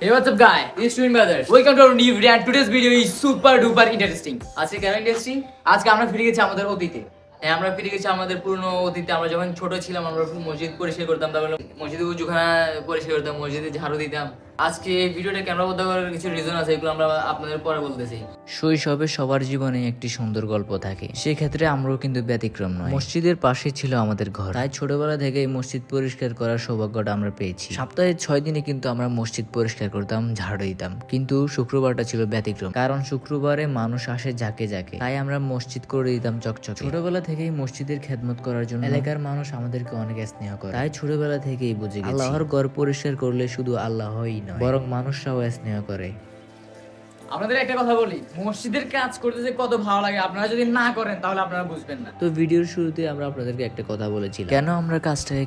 Hey, what's up, guy? This is Twin Brothers. Welcome to our new video and today's video is super duper interesting. আজকে কেন interesting আজকে আমরা ফিরে গেছি আমাদের অতীতে হ্যাঁ আমরা ফিরে গেছি আমাদের পুরনো অতীতে আমরা যখন ছোট ছিলাম আমরা মসজিদ পরিষ্কার করতাম তারপরে মসজিদে উজুখানা পরিষ্কার করতাম মসজিদে ঝাড়ু দিতাম আজকে এই ভিডিওটা ক্যামেরাবদ্ধ করার কিছু রিজন আছে এগুলো আমরা আপনাদের পরে বলতেছি। শৈশবে সবার জীবনে একটি সুন্দর গল্প থাকে। সেক্ষেত্রে আমরাও কিন্তু ব্যতিক্রম নয়। মসজিদের পাশে ছিল আমাদের ঘর। তাই ছোটবেলা থেকে এই মসজিদ পরিষ্কার করার সৌভাগ্যটা আমরা পেয়েছি। সপ্তাহে ছয় দিনে কিন্তু আমরা মসজিদ পরিষ্কার করতাম ঝাড়ু দিতাম। কিন্তু শুক্রবারটা ছিল ব্যতিক্রম। কারণ শুক্রবারে মানুষ আসে যাকে যাকে তাই আমরা মসজিদ করে দিতাম চকচক। ছোটবেলা থেকেই মসজিদের খেদমত করার জন্য এলাকার মানুষ আমাদেরকে অনেক স্নেহ করে। তাই ছোটবেলা থেকেই বুঝে গেছি। আল্লাহর ঘর পরিষ্কার করলে শুধু আল্লাহ আল্লাহই নয়। বরং মানুষরাও স্নেহ করে। আপনাদের একটা কথা বলি, মসজিদের কাজ করতে যে কত ভালো লাগে, আপনারা যদি না করেন, তাহলে আপনারা বুঝবেন না। তো ভিডিওর শুরুতে আমরা আপনাদেরকে একটা কথা বলেছিলাম। কেন আমরা কাজটাকে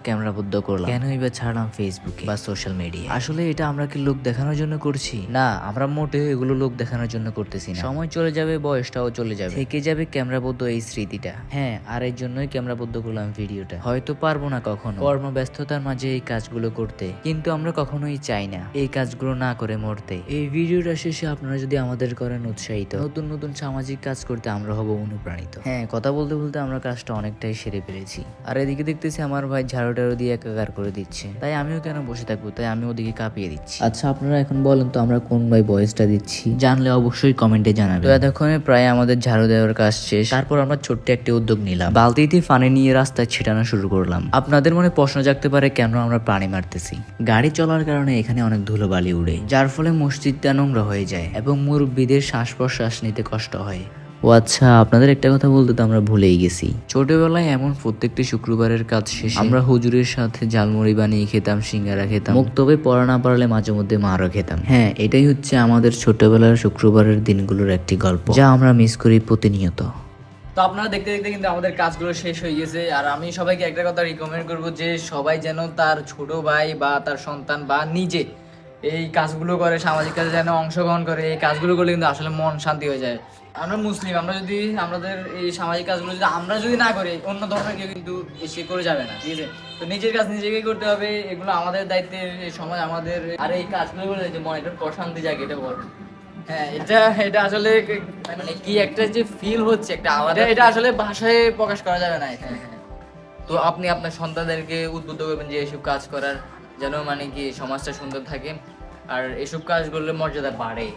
করলাম? কেন এবার ছাড়লাম ফেসবুকে বা সোশ্যাল মিডিয়া আসলে এটা আমরা কি লোক দেখানোর জন্য করছি? না, আমরা মোটেও এগুলো লোক দেখানোর জন্য করতেছি না। সময় চলে যাবে, বয়সটাও চলে যাবে। থেকে যাবে ক্যামেরাবদ্ধ এই স্মৃতিটা। হ্যাঁ আর এর জন্যই ক্যামেরাবদ্ধ করলাম ভিডিওটা। হয়তো পারব না কখনো। কর্মব্যস্ততার মাঝে এই কাজগুলো করতে। কিন্তু আমরা কখনোই চাই না এই কাজগুলো না করে মরতে। এই ভিডিওটা শেষে আপনারা যদি আমাদের করেন উৎসাহিত। নতুন নতুন সামাজিক কাজ করতে আমরা হব অনুপ্রাণিত। হ্যাঁ কথা বলতে বলতে আমরা কাজটা অনেকটাই সেরে ফেলেছি। আর এদিকে দেখতেছি আমার ভাই ঝাড়ু টাড়ু দিয়ে একাকার করে দিচ্ছে। তাই আমিও কেন বসে থাকব? তাই আমি ওদিকে কাঁপিয়ে দিচ্ছি। আচ্ছা আপনারা এখন বলেন তো আমরা কোন ভাই বয়সটা দিচ্ছি? জানলে অবশ্যই কমেন্টে জানাবেন। তো এতক্ষণে প্রায় আমাদের ঝাড়ু দেওয়ার কাজ শেষ। তারপর আমরা ছোট্ট একটি উদ্যোগ নিলাম। বালতিতে পানি নিয়ে রাস্তায় ছিটানো শুরু করলাম। আপনাদের মনে প্রশ্ন জাগতে পারে, কেন আমরা পানি মারতেছি? গাড়ি চলার কারণে এখানে অনেক ধুলোবালি উড়ে, যার ফলে মসজিদটা নোংরা হয়ে যায় এবং মুরব্বীদের শ্বাস প্রশ্বাস নিতে কষ্ট হয়। ও আচ্ছা আপনাদের একটা কথা বলতে তো আমরা ভুলেই গেছি। ছোটবেলায় এমন প্রত্যেকটি শুক্রবারের কাজ শেষে আমরা হুজুরের সাথে ঝালমুড়ি বানিয়ে খেতাম সিঙ্গারা খেতাম। মুক্তবে পড়া না পারলে মাঝে মধ্যে মারও খেতাম। হ্যাঁ এটাই হচ্ছে আমাদের ছোটবেলার শুক্রবারের দিনগুলোর একটি গল্প। যা আমরা মিস করি প্রতিনিয়ত। তো আপনারা দেখতে দেখতে কিন্তু আমাদের কাজগুলো শেষ হয়ে গেছে আর আমি সবাইকে একটা কথা রিকমেন্ড করব যে সবাই যেন তার ছোট ভাই বা তার সন্তান বা নিজে এই কাজগুলো করে সামাজিক কাজে যেন অংশগ্রহণ করে এই কাজগুলো করলে কিন্তু আসলে মন শান্তি হয়ে যায়। আমরা মুসলিম আমরা যদি আমাদের এই সামাজিক কাজগুলো যদি আমরা যদি না করি অন্য ধর্মের কেউ কিন্তু এসে করে যাবে না ঠিক আছে? তো নিজের কাজ নিজেকেই করতে হবে এগুলো আমাদের দায়িত্বে এই সময় আমাদের আর এই কাজগুলো করে যে মনে একটা প্রশান্তি জাগে এটা বল। হ্যাঁ এটা এটা আসলে মানে কি একটা যে ফিল হচ্ছে একটা আলাদা এটা আসলে ভাষায় প্রকাশ করা যাবে না তো আপনি আপনার সন্তানদেরকে উদ্বুদ্ধ করবেন যে এসব কাজ করার যেন মানে কি সমাজটা সুন্দর থাকে। আর এসব কাজ করলে মর্যাদা বাড়ে।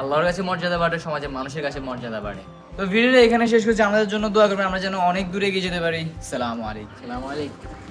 আল্লাহর কাছে মর্যাদা বাড়ে, সমাজের মানুষের কাছে মর্যাদা বাড়ে। তো ভিডিওটা এখানে শেষ করছি। আমাদের জন্য দোয়া করবেন। আমরা যেন অনেক দূরে এগিয়ে যেতে পারি। সালাম আলাইকুম। সালাম আলাইকুম।